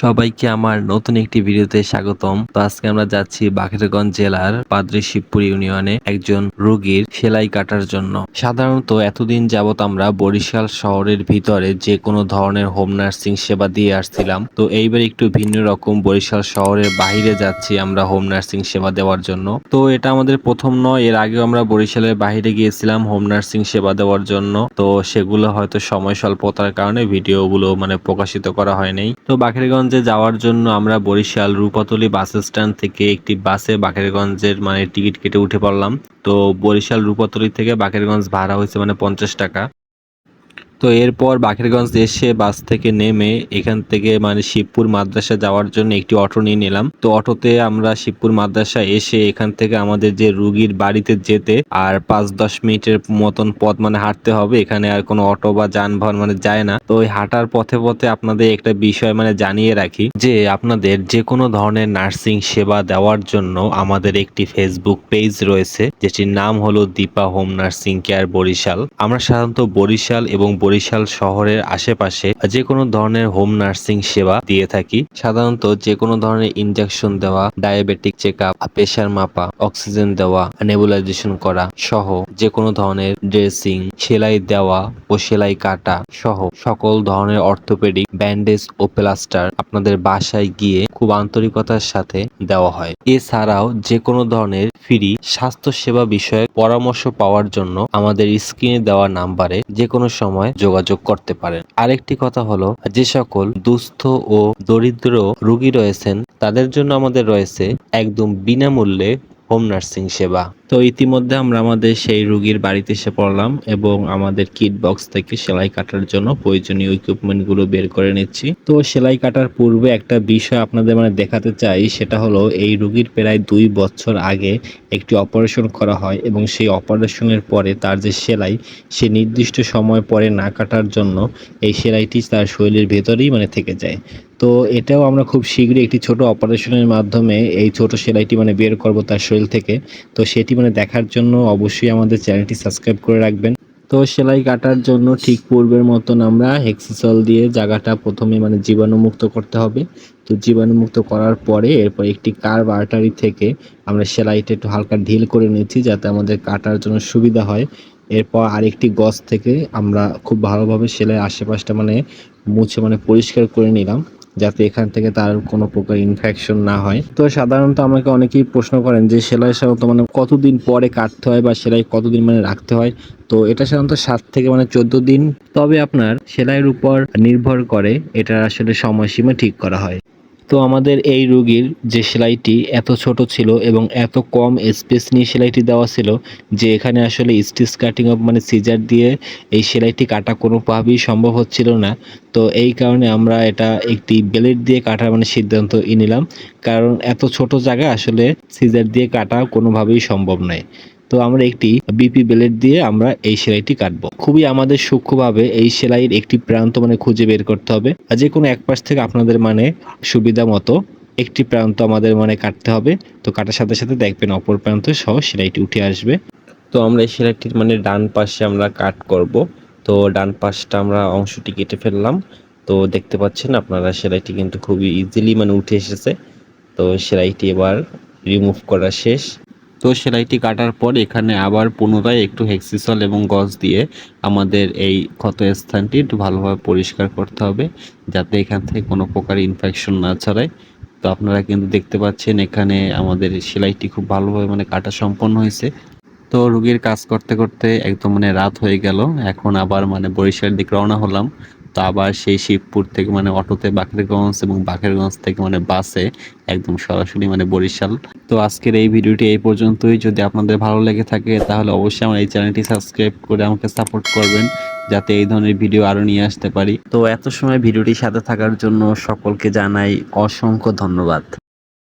সবাইকে আমার নতুন একটি ভিডিওতে স্বাগতম। তো আজকে আমরা যাচ্ছি বাকেরগঞ্জ জেলার পাদ্রি শিবপুর ইউনিয়নে একজন রোগীর সেলাই কাটার জন্য। সাধারণত এতদিন যাবত আমরা বরিশাল শহরের ভিতরে যে কোনো ধরনের হোম নার্সিং সেবা দিয়ে আসছিলাম। তো এইবার একটু ভিন্ন রকম বরিশাল শহরের বাইরে যাচ্ছি আমরা হোম নার্সিং সেবা দেওয়ার জন্য। তো এটা আমাদের প্রথম নয়, এর আগেও আমরা বরিশালের বাইরে গিয়েছিলাম হোম নার্সিং সেবা দেওয়ার জন্য। তো সেগুলো হয়তো সময় স্বল্পতার কারণে ভিডিওগুলো মানে প্রকাশিত করা হয়নি তো বাকেরগঞ্জে যাওয়ার জন্য আমরা বরিশাল রূপাতলি বাস স্ট্যান্ড থেকে একটি বাসে বাকেরগঞ্জের মানে টিকিট কেটে উঠে পড়লাম। তো বরিশাল রূপাতলি থেকে বাকেরগঞ্জ ভাড়া হয়েছে মানে পঞ্চাশ টাকা। তো এরপর বাকেরগঞ্জ এসে বাস থেকে নেমে এখান থেকে মানে শিবপুর মাদ্রাসা যাওয়ার জন্য একটি অটো নিয়ে নিলাম। তো অটোতে আমরা শিবপুর মাদ্রাসা এসে এখান থেকে আমাদের যে রুগীর বাড়িতে যেতে আর পাঁচ দশ মিনিটের মতন পথ মানে হাঁটতে হবে। এখানে আর কোনো অটো বা যানবাহন মানে যায় না। তো ওই হাঁটার পথে পথে আপনাদের একটা বিষয় মানে জানিয়ে রাখি যে আপনাদের যে কোনো ধরনের নার্সিং সেবা দেওয়ার জন্য আমাদের একটি ফেসবুক পেজ রয়েছে, যেটির নাম হলো Dipa home nursing care Barishal. আমরা সাধারণত বরিশাল এবং বরিশাল শহরের আশেপাশে যে কোনো ধরনের হোম নার্সিং সেবা দিয়ে থাকি। সাধারণত যে কোনো ধরনের ইনজেকশন দেওয়া ডায়াবেটিক চেক আপ প্রেশার মাপা অক্সিজেন দেওয়া নেবুলাইজেশন করা সহ যে কোনো ধরনের ড্রেসিং সেলাই দেওয়া ও সেলাই কাটা সহ সকল ধরনের অর্থোপেডিক ব্যান্ডেজ ও প্লাস্টার আপনাদের বাসায় গিয়ে খুব আন্তরিকতার সাথে দেওয়া হয়। এছাড়াও যে কোনো ধরনের ফ্রি স্বাস্থ্য সেবা বিষয়ে পরামর্শ পাওয়ার জন্য আমাদের স্ক্রিনে দেওয়া নাম্বারে যে কোনো সময় যোগাযোগ করতে পারেন। আরেকটি কথা হলো, যে সকল দুস্থ ও দরিদ্র রোগী রয়েছেন, তাদের জন্য আমাদের রয়েছে একদম বিনামূল্যে হোম নার্সিং সেবা। তো ইতিমধ্যে আমরা আমাদের সেই রুগীর বাড়িতে এসে পড়লাম এবং আমাদের কিট বক্স থেকে সেলাই কাটার জন্য প্রয়োজনীয় ইকুইপমেন্টগুলো বের করে নিচ্ছি। তো সেলাই কাটার পূর্বে একটা বিষয় আপনাদের মানে দেখাতে চাই, সেটা হলো এই রুগীর প্রায় দুই বছর আগে একটি অপারেশন করা হয় এবং সেই অপারেশনের পরে তার যে সেলাই, সে নির্দিষ্ট সময় পরে না কাটার জন্য এই সেলাইটি তার শরীরের ভেতরেই মানে থেকে যায়। তো এটাও আমরা খুব শীঘ্রই একটি ছোট অপারেশনের মাধ্যমে এই ছোট সেলাইটি মানে বের করব তার শরীর থেকে। তো সেটি মানে দেখার জন্য অবশ্যই আমাদের চ্যানেলটি সাবস্ক্রাইব করে রাখবেন। তো সেলাই কাটার জন্য ঠিক পূর্বের মতন আমরা হেক্সিসল দিয়ে জায়গাটা প্রথমে মানে জীবাণুমুক্ত করতে হবে। তো জীবাণুমুক্ত করার পরে এরপর একটি কার্ভ আর্টারি থেকে আমরা সেলাইটা একটু হালকা ঢিল করে নিচ্ছি যাতে আমাদের কাটার জন্য সুবিধা হয়। এরপর আরেকটি গজ থেকে আমরা খুব ভালোভাবে সেলাই আশেপাশটা মানে মুছে মানে পরিষ্কার করে নিলাম। যাতে এখান থেকে তার কোনো প্রকার ইনফেকশন না হয়। তো সাধারণত আমাকে অনেকেই প্রশ্ন করেন যে, সেলাই সাধারণত মানে কতদিন পরে কাটতে হয় বা সেলাই কতদিন মানে রাখতে হয়? তো এটা সাধারণত সাত থেকে মানে চোদ্দ দিন। তবে আপনার সেলাইয়ের উপর নির্ভর করে এটা আসলে সময়সীমা ঠিক করা হয়। তো আমাদের এই রুগীর যে সেলাইটি এত ছোট ছিল এবং এত কম স্পেস নিয়ে সেলাইটি দেওয়া ছিল যে এখানে আসলে স্টিচ কাটিং অফ মানে সিজার দিয়ে এই সেলাইটি কাটা কোনোভাবেই সম্ভব হচ্ছিল না। তো এই কারণে আমরা এটা একটি ব্লেড দিয়ে কাটার মানে সিদ্ধান্ত নিলাম। কারণ এত ছোট জায়গা আসলে সিজার দিয়ে কাটা কোনোভাবেই সম্ভব নয়। তো আমরা একটি বিপি ব্লেড দিয়ে আমরা এই সেলাইটি কাটবো। খুবই আমাদের সূক্ষ্মভাবে এই সেলাইয়ের একটি প্রান্ত মানে খুঁজে বের করতে হবে। আর যে কোনো এক পাশ থেকে আপনাদের মানে সুবিধা মতো একটি প্রান্ত আমাদের মানে কাটতে হবে। তো কাটার সাথে সাথে দেখবেন অপর প্রান্ত সহ সেলাইটি উঠে আসবে। তো আমরা এই সেলাইটির মানে ডান পাশে আমরা কাট করব। তো ডান পাশটা আমরা অংশটি কেটে ফেললাম। তো দেখতে পাচ্ছেন আপনারা সেলাইটি কিন্তু খুবই ইজিলি মানে উঠে এসেছে। তো সেলাইটি এবার রিমুভ করা শেষ। তো সেলাইটি কাটার পর এখানে আবার পুনরায় একটু হেক্সিসল এবং গজ দিয়ে আমাদের এই ক্ষত স্থানটি একটু ভালোভাবে পরিষ্কার করতে হবে, যাতে এখান থেকে কোনো প্রকার ইনফেকশন না ছড়ায়। তো আপনারা কিন্তু দেখতে পাচ্ছেন এখানে আমাদের সেলাইটি খুব ভালোভাবে মানে কাটা সম্পন্ন হয়েছে। তো রুগীর কাজ করতে করতে একদম মানে রাত হয়ে গেল, এখন আবার মানে বরিশালের দিকে রওনা হলাম। তো আবার সেই শিবপুর থেকে মানে অটোতে বাকেরগঞ্জ এবং বাকেরগঞ্জ থেকে মানে বাসে একদম সরাসরি মানে বরিশাল। তো আজকের এই ভিডিওটি এই পর্যন্তই। যদি আপনাদের ভালো লেগে থাকে, তাহলে অবশ্যই আমার এই চ্যানেলটি সাবস্ক্রাইব করে আমাকে সাপোর্ট করবেন, যাতে এই ধরনের ভিডিও আরও নিয়ে আসতে পারি। তো এত সময় ভিডিওটির সাথে থাকার জন্য সকলকে জানাই অসংখ্য ধন্যবাদ।